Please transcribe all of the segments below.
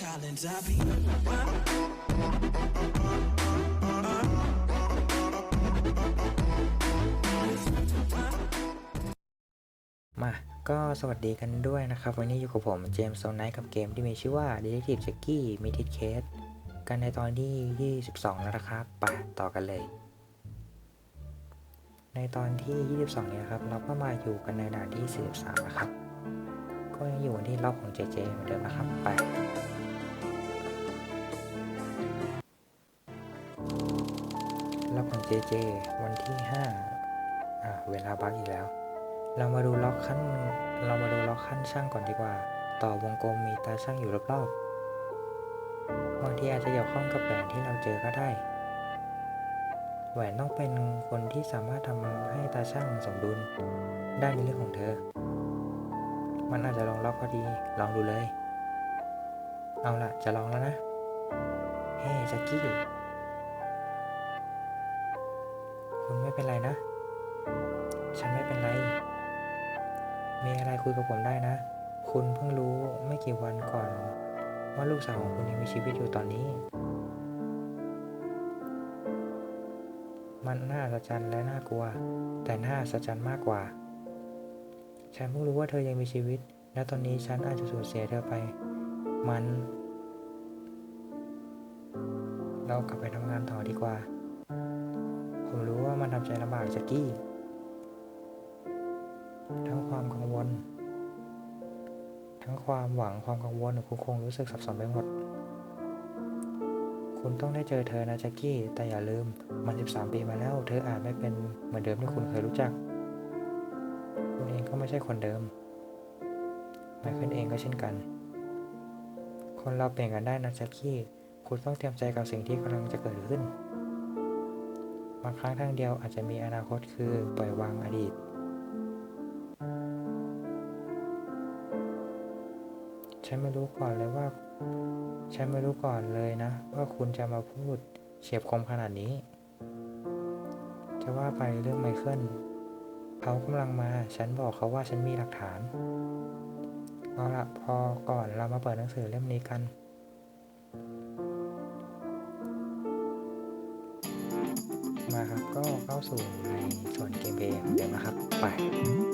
Collins. I be. มาก็สวัสดีกันด้วยนะครับ วันนี้อยู่กับผมเจมส์โซนไนท์กับเกมที่มีชื่อว่า Detective Jackie m i t i d Case กันในตอนที่ 22 แล้วนะครับไปต่อกันเลย ในตอนที่ 22 นี้นะครับ เราก็มาอยู่กันในด่านที่ 43 นะครับ ก็ยังอยู่ที่รอบของ JJ เหมือนเดิมนะครับไป JJ วันที่5อ่าเวลาบักอีกแล้ว เรามาดูล็อกขั้น เรามาดูล็อกขั้นช่างก่อนดีกว่า ต่อวงกลมมีตาช่างอยู่รอบๆบางทีอาจจะเกี่ยวข้องกับแหวนที่เราเจอก็ได้ แหวนต้องเป็นคนที่สามารถทำให้ตาช่างสมดุลได้ในเรื่องของเธอ มันอาจจะลองล็อกก็ดี ลองดูเลย เอาละจะลองแล้วนะ เฮ้จักกี้ คุณไม่เป็นไรนะ ฉันไม่เป็นไร มีอะไรคุยกับผมได้นะ คุณเพิ่งรู้ไม่กี่วันก่อน ว่าลูกสาวของคุณยังมีชีวิตอยู่ตอนนี้ มันน่าอัศจรรย์และน่ากลัว แต่น่าอัศจรรย์มากกว่า ฉันเพิ่งรู้ว่าเธอยังมีชีวิต และตอนนี้ฉันอาจจะสูญเสียเธอไป มัน เรากลับไปทำงานต่อดีกว่า ผมรู้ว่ามันทำใจลำบากแจ็กกี้ ทั้งความกังวล ทั้งความหวังความกังวลคุณคงรู้สึกสับสนไปหมด คุณต้องได้เจอเธอนะแจ็คกี้ แต่อย่าลืม มัน 13 ปีมาแล้ว เธออาจไม่เป็นเหมือนเดิมที่คุณเคยรู้จัก คุณเองก็ไม่ใช่คนเดิมไมเคิลเองก็เช่นกัน คนเราเปลี่ยนกันได้นะแจ็คกี้ คุณต้องเตรียมใจกับสิ่งที่กำลังจะเกิดขึ้น บางครั้งทางเดียวอาจจะมีอนาคตคือปล่อยวางอดีต ฉันไม่รู้ก่อนเลยว่า ฉันไม่รู้ก่อนเลยนะ ว่าคุณจะมาพูดเฉียบคมขนาดนี้ จะว่าไปเรื่องไมเคิลเขากำลังมา ฉันบอกเขาว่าฉันมีหลักฐาน เอาละพอก่อนเรามาเปิดหนังสือเล่มนี้กัน มาครับก็เข้าสู่ในส่วนเกมเพลย์เหมือนเดิมนะครับ ไป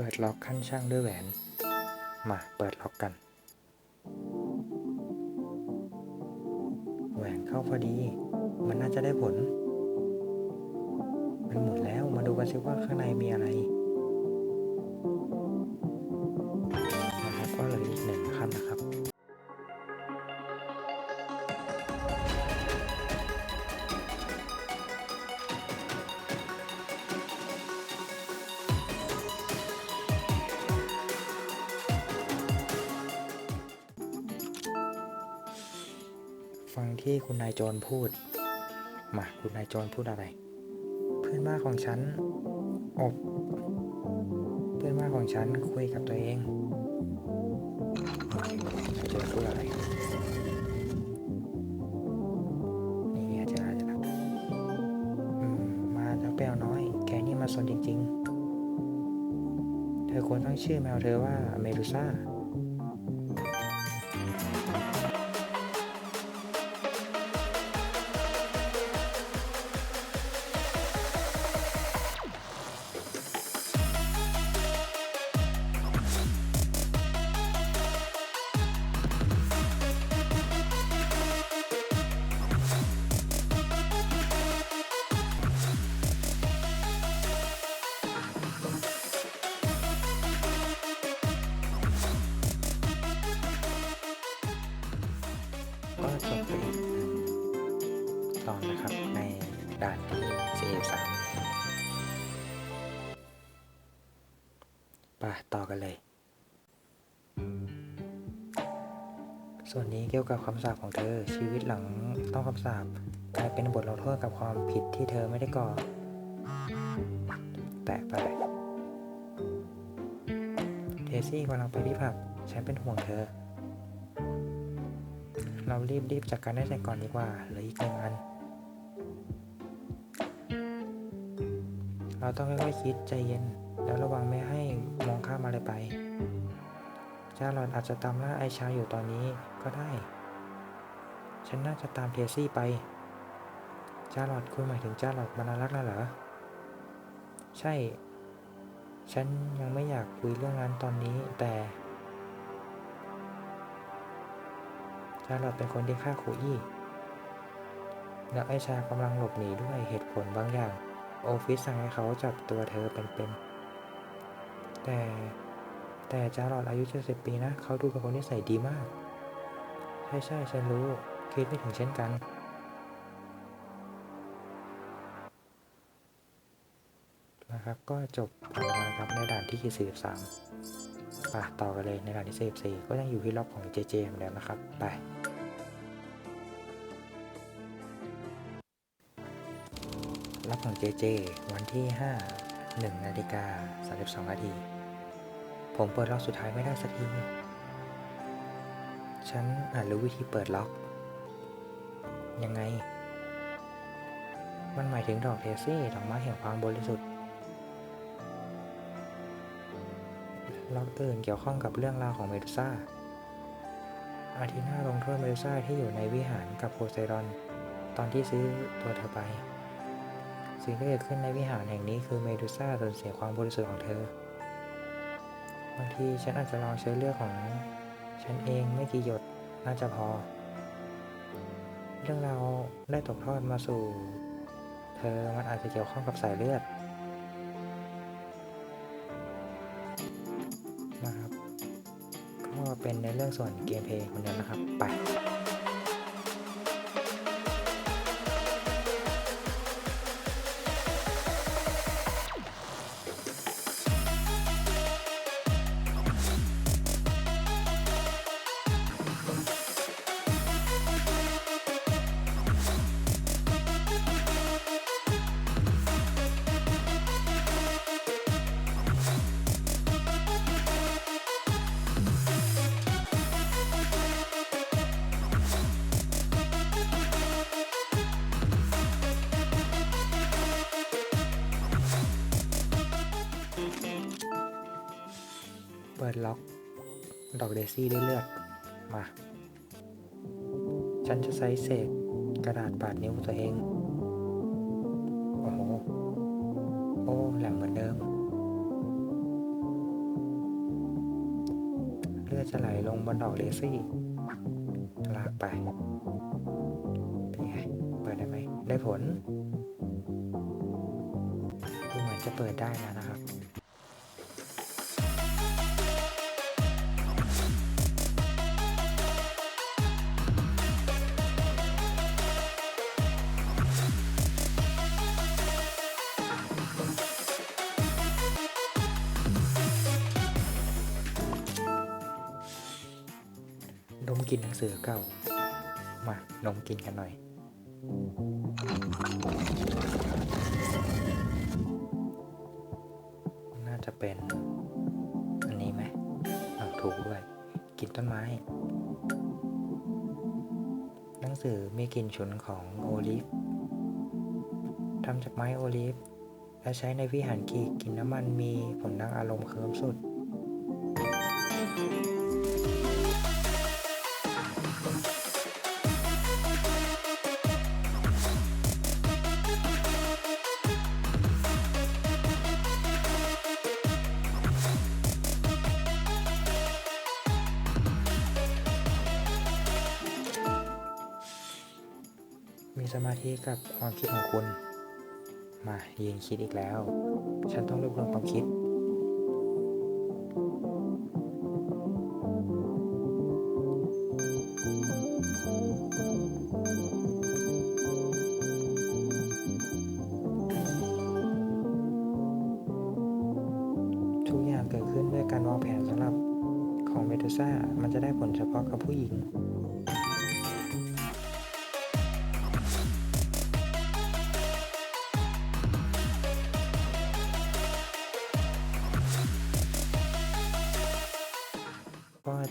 เปิดล็อกขั้นช่างด้วยแหวน มาเปิดล็อกกัน แหวนเข้าพอดี มันน่าจะได้ผล มันหมุนแล้วมาดูกันซิว่าข้างในมีอะไร ที่คุณนายโจรพูด มาคุณนายโจรพูดอะไร เพื่อนบ้านของฉัน อบ เพื่อนบ้านของฉันคุยกับตัวเองนายโจรพูดอะไรนี่เจอแล้วเจอแล้วมาแล้วแปวน้อย แกนี่มาสนจริง ๆ เธอควรตั้งชื่อแมวเธอว่าเมดูซ่า ด่านที่ 43ไปต่อกันเลย ส่วนนี้เกี่ยวกับคำสาปของเธอ ชีวิตหลังต้องคำสาปกลายเป็นบทลงโทษกับความผิดที่เธอไม่ได้ก่อ แตะไปเทซี่กำลังไปที่ผับฉันเป็นห่วงเธอ เรารีบรีบๆจัดการได้แต่ก่อนดีกว่าเหลืออีกหนึ่งอัน เราต้องค่อยๆคิดใจเย็น แล้วระวังไม่ให้มองข้ามอะไรไปจาหลอดอาจจะตามล่าไอชาอยู่ตอนนี้ก็ได้ ฉันน่าจะตามเทซี่ไปจาหลอดคุณหมายถึงจาหลอดบรรลักษ์น่ะเหรอ ใช่ ฉันยังไม่อยากคุยเรื่องนั้นตอนนี้แต่จาหลอดเป็นคนที่ฆ่าครูอี้แล้วไอชากำลังหลบหนีด้วยเหตุผลบางอย่าง โอฟิศสั่งให้เขาจับตัวเธอเป็นๆ แต่แต่จารอดอายุ70ปีนะ เขาดูเป็นคนที่ใส่ดีมาก ใช่ใช่ฉันรู้ คิดไม่ถึงเช่นกัน นะครับ ก็จบไปแล้วนะครับในด่านที่43ป่ะต่อกันเลยในด่านที่44ก็ยังอยู่ที่รอบของ JJ เหมือนเดิมนะครับ ไป รับของ JJ วันที่ 5 1นาฬิกา32นาที ผมเปิดล็อกสุดท้ายไม่ได้สักที ฉันอาจรู้วิธีเปิดล็อก ยังไง มันหมายถึงดอกเทซี่ดอกไม้แห่งความบริสุทธิ์ ล็อกอื่นเกี่ยวข้องกับเรื่องราวของเมดูซ่า อาทิน่าลงโทษเมดูซ่าที่อยู่ในวิหารกับโพไซดอน ตอนที่ซื้อตัวเธอไป สิ่งที่เกิดขึ้นในวิหารแห่งนี้คือเมดูซ่าสูญเสียความบริสุทธิ์ของเธอบางทีฉันอาจจะลองใช้เลือดของฉันเองไม่กี่หยดน่าจะพอ เรื่องราได้ตกทอดมาสู่ เธอมันอาจจะเกี่ยวข้องกับสายเลือดนะครับ ก็เป็นในเรื่องส่วนเกมเพลย์คนเดียวนะครับ ไป เปิดล็อก ดอกเดซี่ด้วยเลือด มา ฉันจะใช้เศษกระดาษปาดนิ้วตัวเอง โอ้โห โอ้แหลมเหมือนเดิม เลือดจะไหลลงบนดอกเดซี่ ลากไป เป็นไง เปิดได้ไหม ได้ผลดูเหมือนจะเปิดได้แล้วนะครับ มกลินหนังสือเก่า มาดมกลินกันหน่อย น่าจะเป็น อันนี้ไหมอะถูกด้วยกลินต้นไม้ หนังสือมีกลิ่นฉุนของโอลิฟทำจากไม้โอลิฟและใช้ในวิหารกีกกลินน้ำมันมีผลทางอารมณ์เคิมสุด สมาธิกับความคิดของคุณ มายืนคิดอีกแล้ว ฉันต้องรวบรวมความคิด ทุกอย่างเกิดขึ้นในดยการวางแผนสำหรับของเมดูซ่ามันจะได้ผลเฉพาะกับผู้หญิง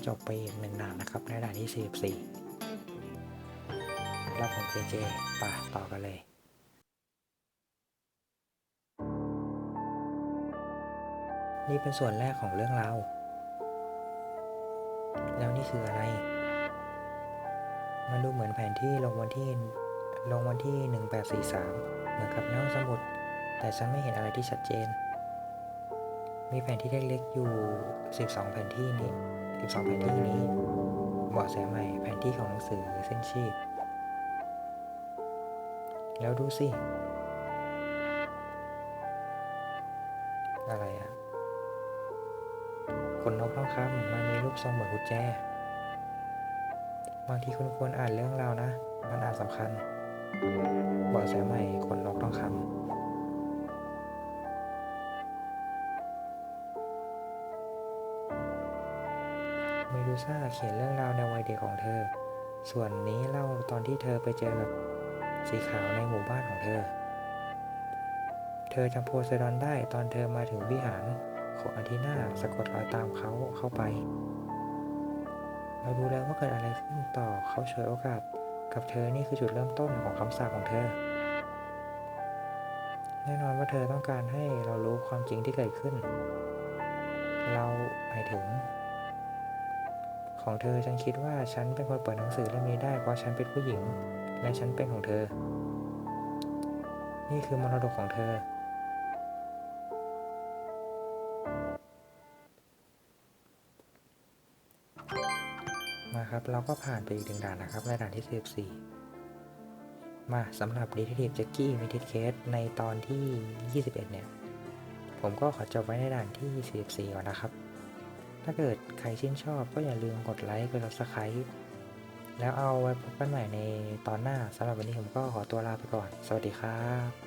จบไปอีกหนึ่งด่านนะครับ ในด่านที่ 44รับของเจเจป่ะต่อกันเลยนี่เป็นส่วนแรกของเรื่องเรา แล้วนี่คืออะไร มันดูเหมือนแผนที่ลงวันที่ ลงวันที่ 1843 เหมือนกับน้องสมุด แต่ฉันไม่เห็นอะไรที่ชัดเจน มีแผนที่เล็กๆอยู่ 12 แผนที่นี้ 12 แผนที่นี้เบาะแสใหม่แผนที่ของหนังสือเส้นชีพ แล้วดูสิ อะไรอะขนนกทองคำมันมีรูปทรงเหมือนกุญแจบางทีคุณควรอ่านเรื่องราวนะ มันอาจสำคัญ เบาะแสใหม่ขนนกทองคำ ซ่าเขียนเรื่องราวในวัยเด็กของเธอ ส่วนนี้เล่าตอนที่เธอไปเจอกับสีขาวในหมู่บ้านของเธอ เธอจำโพไซดอนได้ตอนเธอมาถึงวิหารของอาทินาสะกดรอยตามเขาเข้าไป เรารู้แล้วว่าเกิดอะไรขึ้นต่อเขาเฉยโอกาส กับเธอนี่คือจุดเริ่มต้นของคำสาปของเธอ แน่นอนว่าเธอต้องการให้เรารู้ความจริงที่เกิดขึ้น เราหมายถึง ของเธอฉันคิดว่าฉันเป็นคนเปิดหนังสือเล่มนี้ได้เพราะฉันเป็นผู้หญิง และฉันเป็นของเธอ นี่คือมรดกของเธอ มาครับเราก็ผ่านไปอีกหนึ่งด่านนะครับในด่านที่ 14มาสำหรับดีเทคทีฟแจ็กกี้มิทิเคสในตอนที่ 21 เนี่ย ผมก็ขอจบไว้ในด่านที่ 44 ก่อนนะครับ ถ้าเกิดใครชื่นชอบก็อย่าลืมกดไลค์ กด subscribe แล้วเอาไว้พบกันใหม่ในตอนหน้าสำหรับวันนี้ผมก็ขอตัวลาไปก่อน สวัสดีครับ